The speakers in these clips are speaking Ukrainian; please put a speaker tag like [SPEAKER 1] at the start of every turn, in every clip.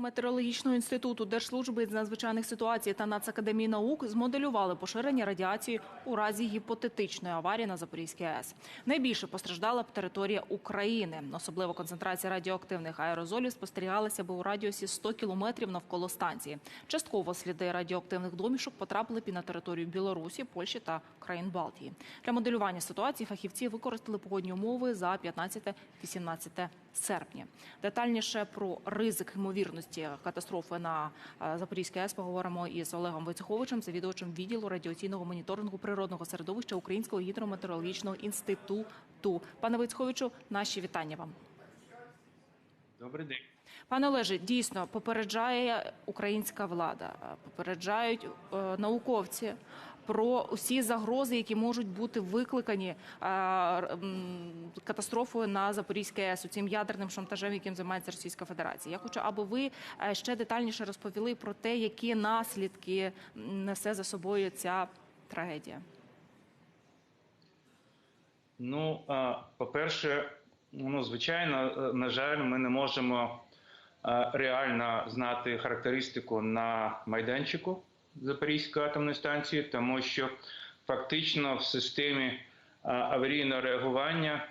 [SPEAKER 1] Метеорологічного інституту Держслужби з надзвичайних ситуацій та Нацакадемії наук змоделювали поширення радіації у разі гіпотетичної аварії на Запорізькій АЕС. Найбільше постраждала б територія України. Особливо концентрація радіоактивних аерозолів спостерігалася би у радіусі 100 кілометрів навколо станції. Частково сліди радіоактивних домішок потрапили б і на територію Білорусі, Польщі та країн Балтії. Для моделювання ситуації фахівці використали погодні умови за 15-18 серпня. Детальніше про ризик ймовірності катастрофи на е, Запорізькій АЕС поговоримо із Олегом Войцеховичем, завідувачем відділу радіаційного моніторингу природного середовища Українського гідрометеорологічного інституту. Пане Войцеховичу, наші вітання вам.
[SPEAKER 2] Добрий день.
[SPEAKER 1] Пане Олеже, дійсно попереджає українська влада, попереджають е, науковці про усі загрози, які можуть бути викликані е, катастрофою на Запорізькій АЕС, цим ядерним шантажем, яким займається Російська Федерація. Я хочу, аби ви е, ще детальніше розповіли про те, які наслідки несе за собою ця трагедія.
[SPEAKER 2] Ну, по-перше, ну, звичайно, е, на жаль, ми не можемо реально знати характеристику на майданчику Запорізької атомної станції, тому що фактично в системі аварійного реагування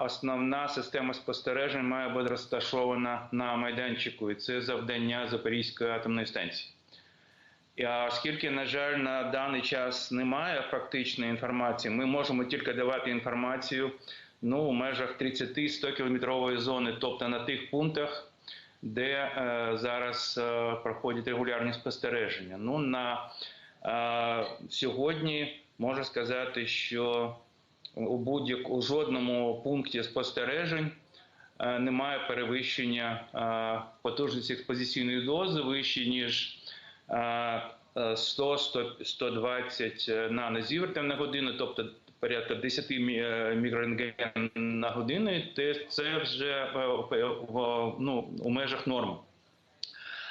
[SPEAKER 2] основна система спостережень має бути розташована на майданчику, і це завдання Запорізької атомної станції. І, Оскільки, на жаль, на даний час немає фактичної інформації, ми можемо тільки давати інформацію ну, у межах 30-100 кілометрової зони, тобто на тих пунктах, де е, зараз е, проходять регулярні спостереження. Ну, на е, сьогодні можу сказати, що у будь-як у жодному пункті спостережень е, немає перевищення е, потужності експозиційної дози вище, ніж е, 100-120 нанозівертів на годину, тобто порядка 10 мі- е, мікрорентген на годину, це вже е, ну, у межах норми.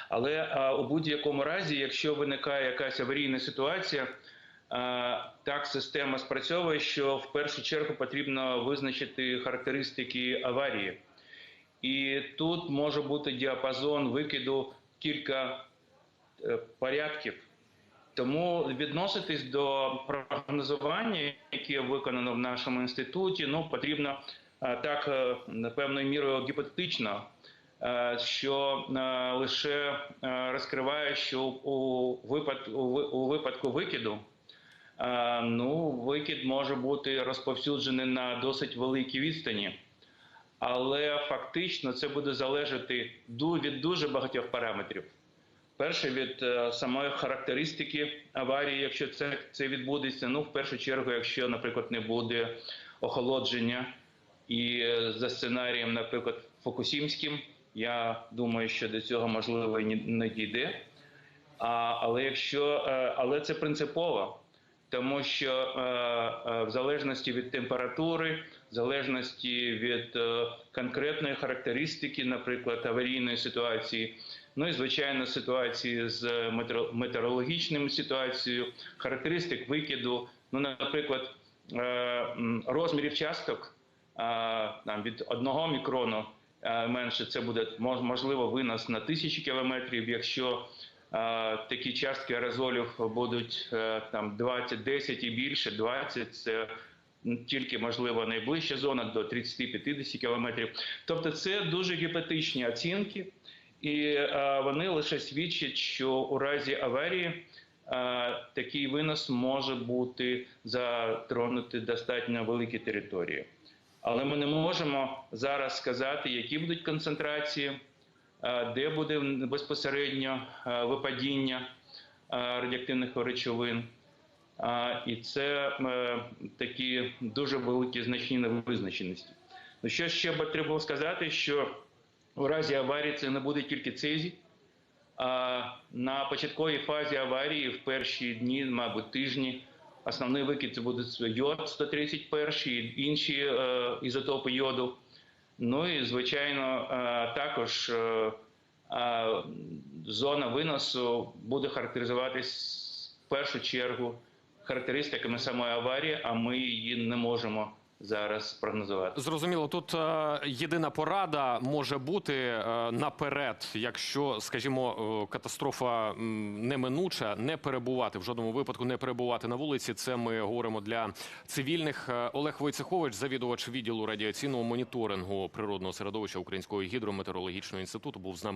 [SPEAKER 2] Але е, у будь-якому разі, якщо виникає якась аварійна ситуація, е, так система спрацьовує, що в першу чергу потрібно визначити характеристики аварії. І тут може бути діапазон викиду кілька е, порядків. Тому відноситись до прогнозування, яке виконано в нашому інституті, ну потрібно е, так е, певною мірою гіпотетично, е, що лише розкриває, що у випадку у випадку викиду. Ну, викид може бути розповсюджений на досить великій відстані, але фактично це буде залежати від дуже багатьох параметрів. Перше від е, самої характеристики аварії, якщо це, це відбудеться. Ну, в першу чергу, якщо, наприклад, не буде охолодження, і е, за сценарієм, наприклад, Фокусімським, я думаю, що до цього можливо не дійде. А, але якщо, е, але це принципово, тому що в залежності від температури, в залежності від е, конкретної характеристики, наприклад, аварійної ситуації, ну і звичайно ситуації з метеоро- метеорологічною ситуацією, характеристик викиду, ну, наприклад, е, розмірів часток е, там, від одного мікрону менше це буде мож- можливо винос на тисячі кілометрів, якщо такі частки аерозолів будуть там 20, 10 і більше, 20 це тільки можливо найближча зона до 30-50 кілометрів. Тобто це дуже гіпотетичні оцінки, і е, вони лише свідчать, що у разі аварії е, такий винос може бути затронути достатньо великі території. Але ми не можемо зараз сказати, які будуть концентрації, е, де буде безпосередньо випадіння радіоактивних речовин. І це е, такі дуже великі значні невизначеності. Ну, що ще би треба сказати, що у разі аварії це не буде тільки цезій. А на початковій фазі аварії в перші дні, мабуть, тижні, основний викид це буде йод 131 і інші е, ізотопи йоду. Ну і звичайно, е, також е, е, зона виносу буде характеризуватись в першу чергу характеристиками самої аварії, а ми її не можемо зараз прогнозувати.
[SPEAKER 3] Зрозуміло, тут е, єдина порада може бути е, наперед, якщо, скажімо, е, катастрофа неминуча, не перебувати в жодному випадку, не перебувати на вулиці. Це ми говоримо для цивільних. Е, Олег Войцехович, завідувач відділу радіаційного моніторингу природного середовища Українського гідрометеорологічного інституту, був з нами.